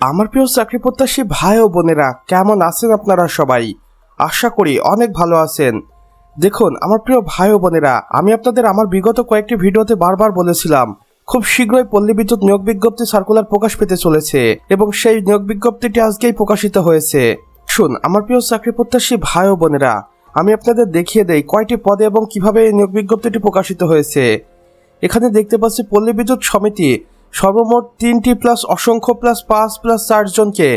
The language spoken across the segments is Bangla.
আমার প্রিয় চাকরি প্রত্যাশী ভাই ও বোনেরা, কেমন আছেন আপনারা সবাই? আশা করি অনেক ভালো আছেন। দেখুন, আমার প্রিয় ভাই ও বোনেরা, আমি আপনাদের আমার বিগত কয়েকটি ভিডিওতে বারবার বলেছিলাম, খুব শীঘ্রই পল্লী বিদ্যুৎ নিয়োগ বিজ্ঞপ্তি সার্কুলার প্রকাশ পেতে চলেছে এবং সেই নিয়োগ বিজ্ঞপ্তিটি আজকেই প্রকাশিত হয়েছে। শুন, আমার প্রিয় চাকরি প্রত্যাশী ভাই ও বোনেরা, আমি আপনাদের দেখিয়ে দেই কয়টি পদে এবং কীভাবে এই নিয়োগ বিজ্ঞপ্তিটি প্রকাশিত হয়েছে। এখানে দেখতে পাচ্ছি পল্লী বিদ্যুৎ সমিতি সর্বমোট তিনটি প্লাস অসংখ্য প্লাস পাঁচ প্লাস চারজনকে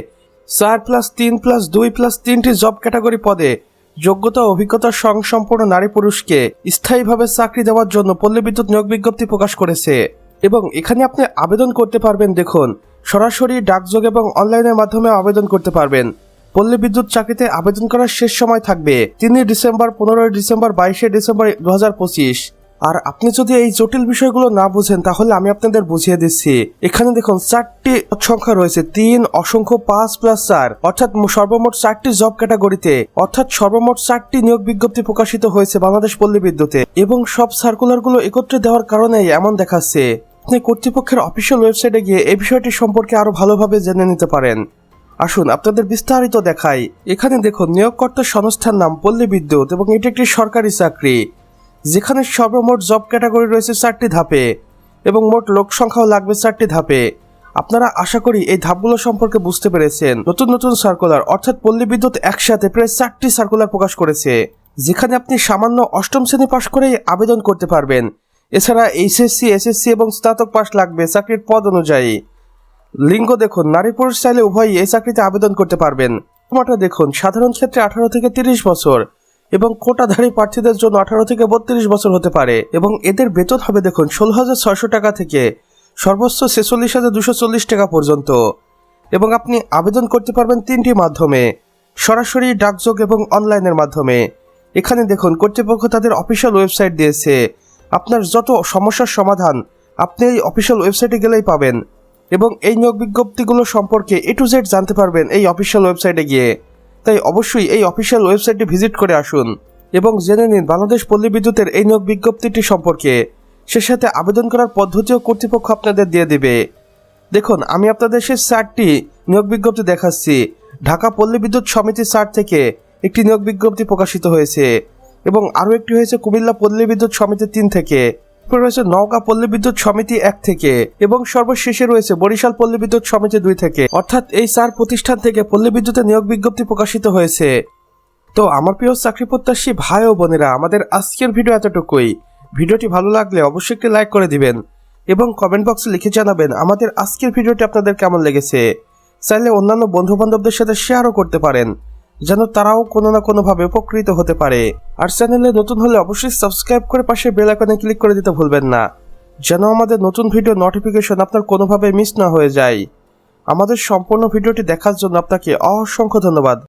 চার প্লাস তিন প্লাস দুই প্লাস তিনটি জব ক্যাটাগরি পদে যোগ্যতা, অভিজ্ঞতা, সংসম্পন্ন নারী পুরুষকে স্থায়ীভাবে চাকরি দেওয়ার জন্য পল্লী বিদ্যুৎ নিয়োগ বিজ্ঞপ্তি প্রকাশ করেছে। এবং এখানে আপনি আবেদন করতে পারবেন, দেখুন, সরাসরি ডাকযোগ এবং অনলাইনের মাধ্যমে আবেদন করতে পারবেন। পল্লী বিদ্যুৎ চাকরিতে আবেদন করার শেষ সময় থাকবে তিনই ডিসেম্বর, পনেরোই ডিসেম্বর, বাইশে ডিসেম্বর দু হাজার পঁচিশ। আর আপনি যদি এই জটিল বিষয়গুলো না বুঝেন, তাহলে আমি আপনাদের বুঝিয়ে দিচ্ছি। এখানে দেখুন, চারটি সংখ্যা রয়েছে। তিন, অসংখ্য পাঁচ প্লাস চার। অর্থাৎ সর্বমোট চারটি জব ক্যাটাগরিতে অর্থাৎ সর্বমোট চারটি নিয়োগ বিজ্ঞপ্তি প্রকাশিত হয়েছে বাংলাদেশ পল্লী বিদ্যুতে। এবং সব সার্কুলারগুলো একত্রে দেওয়ার কারণে এমন দেখাচ্ছে। আপনি কর্তৃপক্ষের অফিসিয়াল ওয়েবসাইটে গিয়ে এই বিষয়টি সম্পর্কে আরও ভালোভাবে জেনে নিতে পারেন। আসুন, আপনাদের বিস্তারিত দেখাই। এখানে দেখুন নিয়োগকর্তার সংস্থার নাম পল্লী বিদ্যুৎ এবং এটি একটি সরকারি চাকরি। যেখানে সর্বমোট জব ক্যাটাগরি রয়েছে চারটি ধাপে এবং মোট লোক সংখ্যাও লাগবে চারটি ধাপে। আপনারা আশা করি এই ধাপগুলো সম্পর্কে বুঝতে পেরেছেন। নতুন নতুন সার্কুলার অর্থাৎ পল্লী বিদ্যুৎ একসাথে প্রায় চারটি সার্কুলার প্রকাশ করেছে, যেখানে আপনি সামান্য অষ্টম শ্রেণি পাশ করেই আবেদন করতে পারবেন। এছাড়া এইচএসসি, এসএসসি এবং স্নাতক পাশ লাগবে চাকরির পদ অনুযায়ী। লিঙ্গ দেখুন, নারী পুরুষ চাইলে উভয়ই এই চাকরিতে আবেদন করতে পারবেন। ক্ষমতা দেখুন, সাধারণ ক্ষেত্রে আঠারো থেকে তিরিশ বছর। এবং কোটাধারী প্রার্থীদের জন্য আঠারো থেকে বত্রিশ বছর হতে পারে এবং এদের বেতন হবে দেখুন ষোলো হাজার ছয়শো টাকা থেকে সর্বোচ্চ ছেচল্লিশ হাজার দুশো চল্লিশ টাকা পর্যন্ত। এবং আপনি আবেদন করতে পারবেন তিনটি মাধ্যমে, সরাসরি ডাকযোগ এবং অনলাইনের মাধ্যমে। এখানে দেখুন, কর্তৃপক্ষ তাদের অফিসিয়াল ওয়েবসাইট দিয়েছে। আপনার যত সমস্যার সমাধান, আপনি এই অফিসিয়াল ওয়েবসাইটে গেলেই পাবেন। এবং এই নিয়োগ বিজ্ঞপ্তিগুলো সম্পর্কে এ টু জেড জানতে পারবেন এই অফিসিয়াল ওয়েবসাইটে গিয়ে। তাই অবশ্যই এই অফিসিয়াল ওয়েবসাইটটি ভিজিট করে আসুন এবং জেনে নিন বাংলাদেশ পল্লী বিদ্যুতের এই নিয়োগ বিজ্ঞপ্তিটি সম্পর্কে। সে সাথে আবেদন করার পদ্ধতিও কর্তৃপক্ষ আপনাদের দিয়ে দেবে। দেখুন, আমি আপনাদের সে চারটি নিয়োগ বিজ্ঞপ্তি দেখাচ্ছি। ঢাকা পল্লী বিদ্যুৎ সমিতি চার থেকে একটি নিয়োগ বিজ্ঞপ্তি প্রকাশিত হয়েছে এবং আরও একটি হয়েছে কুমিল্লা পল্লী বিদ্যুৎ সমিতি তিন থেকে। রয়েছে নওগাঁ পল্লী বিদ্যুৎ সমিতি এক থেকে এবং সর্বশেষে রয়েছে বরিশাল পল্লী বিদ্যুৎ সমিতি দুই থেকে। অর্থাৎ এই চার প্রতিষ্ঠান থেকে পল্লী বিদ্যুতের নিয়োগ বিজ্ঞপ্তি প্রকাশিত হয়েছে। তো আমার প্রিয় চাকরি প্রত্যাশী ভাই ও বোনেরা, আমাদের আজকের ভিডিও এতটুকুই। ভিডিওটি ভালো লাগলে অবশ্যই একটি লাইক করে দিবেন এবং কমেন্ট বক্সে লিখে জানাবেন আমাদের আজকের ভিডিওটি আপনাদের কেমন লেগেছে। চাইলে অন্যান্য বন্ধু বান্ধবদের সাথে শেয়ারও করতে পারেন। যেন তারাও কোনো না কোনোভাবে উপকৃত হতে পারে। আর চ্যানেলে নতুন হলে অবশ্যই সাবস্ক্রাইব করে পাশে বেল আইকনে ক্লিক করে দিতে ভুলবেন না, যেন আমাদের নতুন ভিডিও নোটিফিকেশন আপনার কোনোভাবে মিস না হয়ে যায়। আমাদের সম্পূর্ণ ভিডিওটি দেখার জন্য আপনাকে অসংখ্য ধন্যবাদ।